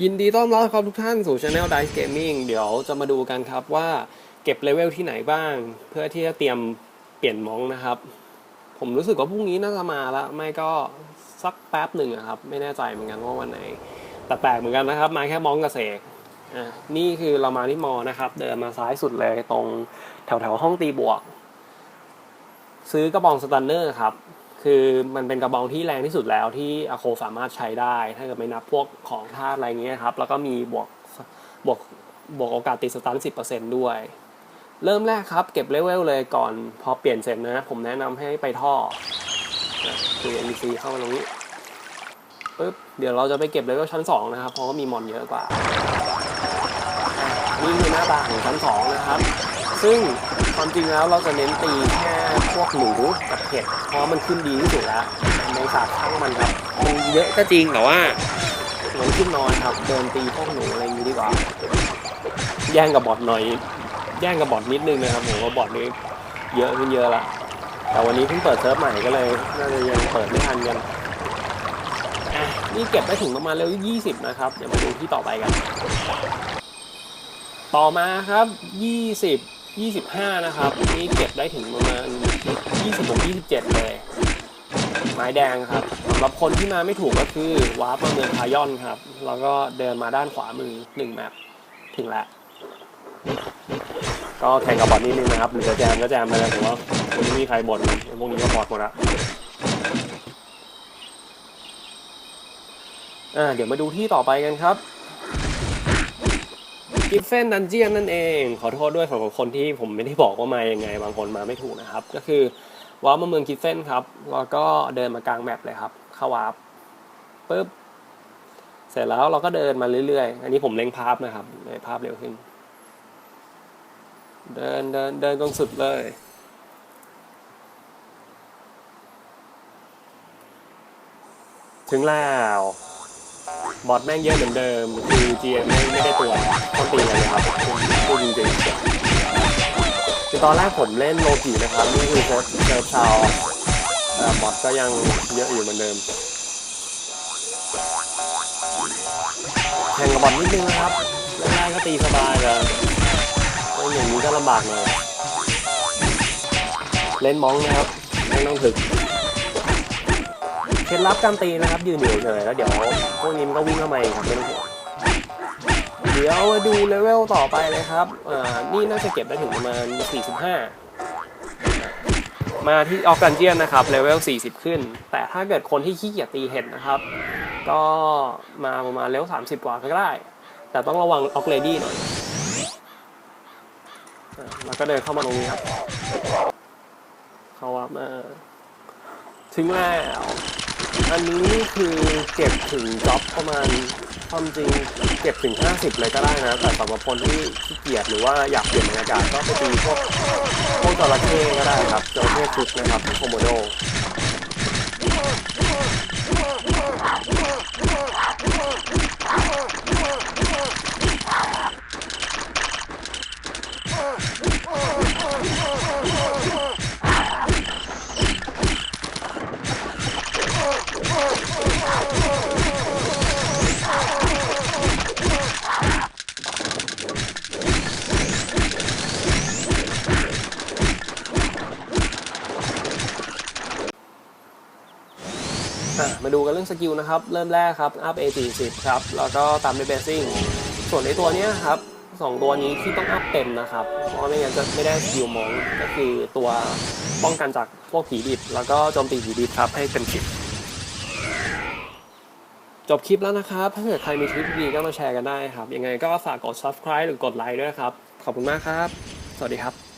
ยินดีต้อนรับครับทุกท่านสู่ช anel Dice Gaming เดี๋ยวจะมาดูกันครับว่าเก็บเลเวลที่ไหนบ้าง เพื่อที่จะเตรียมเปลี่ยนมองนะครับ ผมรู้สึกว่าพรุ่งนี้น่าจะมาล้วไม่ก็สักแป๊บหนึ่งอะครับ ไม่แน่ใจเหมือนกันว่าวันไหน แต่แปลกเหมือนกันนะครับ มาแค่มองกับเสกอะนี่คือเรามาที่มอนะครับ เดินมาซ้ายสุดเลยตรงแถวแถวห้องตีบวก ซื้อกระบองสตันเนอร์ครับ คือมันเป็นกระบองที่แรงที่สุดแล้วที่อโคสามารถใช้ได้ ถ้าเกิดไม่นับพวกของธาตุอะไรเงี้ยครับ แล้วก็มีบวกบวกบวกโอกาสติดสตันสิบเปอร์เซ็นด้วย เริ่มแรกครับ เก็บเลเวลเลยก่อนพอเปลี่ยนเสร็จนะ ผมแนะนำให้ไปท่อคือ NPC เข้ามาตรงนี้ปึ๊บเดี๋ยวเราจะไปเก็บเลเวลชั้น 2 นะครับ เพราะว่ามีมอนเยอะกว่า นี่คือหน้าตาของชั้น 2 นะครับ ซึ่งความจริงแล้วเราจะเน้นตีแค่พวกหนูกับเห็ดเพราะมันขึ้นดีที่สุดแล้วในศาสตร์ช่างมันครับมันเยอะก็จริงแต่ว่ามันขึ้นน้อยครับเดินตีพวกหนูอะไรอย่างนี้ดีกว่าแย่งกับบอทหน่อยแย่งกับบอทนิดนึงนะครับผมว่าบอทนี้เยอะขึ้นเยอะละแต่วันนี้เพิ่งเปิดเซิร์ฟใหม่ก็เลยน่าจะยังเปิดไม่ทันกันนี่เก็บได้ถึงประมาณเร็ว 20 นะครับ เดี๋ยวมาดูที่ต่อไปกัน ต่อมาครับ 20 25 นะครับนี่เก็บได้ถึงประมาณ26 27 เลย ไม้แดงครับสำหรับคนที่มาไม่ถูกก็คือวาร์ปมาเมืองพายอนครับ แล้วก็เดินมาด้านขวามือ1แมปถึงแล้วก็แข่งกับบอทนิดนึงนะครับหรือจะแจมก็แจมไปเลยผมว่าไม่มีใครบ่นพวกนี้ก็บอดหมดละอ่าเดี๋ยวมาดูที่ต่อไปกันครับ กิฟเฟนดันเจียนนั่นเอง ขอโทษด้วยสำหรับคนที่ผมไม่ได้บอกว่ามายังไง บางคนมาไม่ถูกนะครับ ก็คือว้าร์มาเมืองกิฟเฟนครับ แล้วก็เดินมากลางแมปเลยครับ เข้าวาร์ปปุ๊บ เสร็จแล้วเราก็เดินมาเรื่อยๆ อันนี้ผมเล็งภาพนะครับเลยภาพเร็วขึ้น เดินเดินเดินตรงสุดเลยถึงแล้ว บอทแม่งเยอะเหมือนเดิมคือ GM ไม่ไม่ได้ตัวคนตีกันเลยครับพูดจริงๆคือตอนแรกผมเล่นโลกินะครับนี่คือเซิร์ฟเซิร์ฟชาวบอทก็ยังเยอะอยู่เหมือนเดิมแข่งกับบอทนิดนึงนะครับแรกๆก็ตีสบายแต่อย่างนี้ก็ลำบากหน่อยเล่นมองนะครับไม่ต้องถึก ล็ดลับการตีนะครับ ยืนอยู่เฉยๆแล้วเดี๋ยวพวกนี้มันก็วิ่งเข้ามาเองครับไม่ต้องห่วงเดี๋ยวมาดูเลเวลต่อไปเลยครับอ่านี่น่าจะเก็บได้ถึงประมาณ 45 มาที่ออกกันเจียนนะครับเลเวล 40 ขึ้น แต่ถ้าเกิดคนที่ขี้เกียจตีเห็ดนะครับ ก็มาประมาณเลเวล 30 กว่าก็ได้ แต่ต้องระวังออกเลดี้หน่อยอ่าแล้วก็เดินเข้ามาตรงนี้ครับ เข้าวับมาถึงแล้ว อันนี้คือเก็บถึงจ็อบประมาณความจริงเก็บถึง 50 เลยก็ได้นะ แต่สำหรับคนที่ขี้เกียจหรือว่าอยากเปลี่ยนบรรยากาศก็ไปตีพวกพวกจระเข้ก็ได้ครับจระเข้คุกนะครับโคโมโดอ มาดูกันเรื่องสกิลนะครับ เริ่มแรกครับอัพ A 40ครับ แล้วก็ตามด้วยเบสซิ่งส่วนในตัวเนี้ยครับสองตัวนี้ที่ต้องอัพเต็มนะครับ เพราะไม่งั้นจะไม่ได้สกิลมองก็คือตัวป้องกันจากพวกผีดิบ แล้วก็โจมตีผีดิบครับให้เต็มสิบจบคลิปแล้วนะครับ ถ้าเกิดใครมีคลิปดีก็มาแชร์กันได้ครับ ยังไงก็ฝากกด subscribe หรือกดไลค์ด้วยนะครับ ขอบคุณมากครับ สวัสดีครับ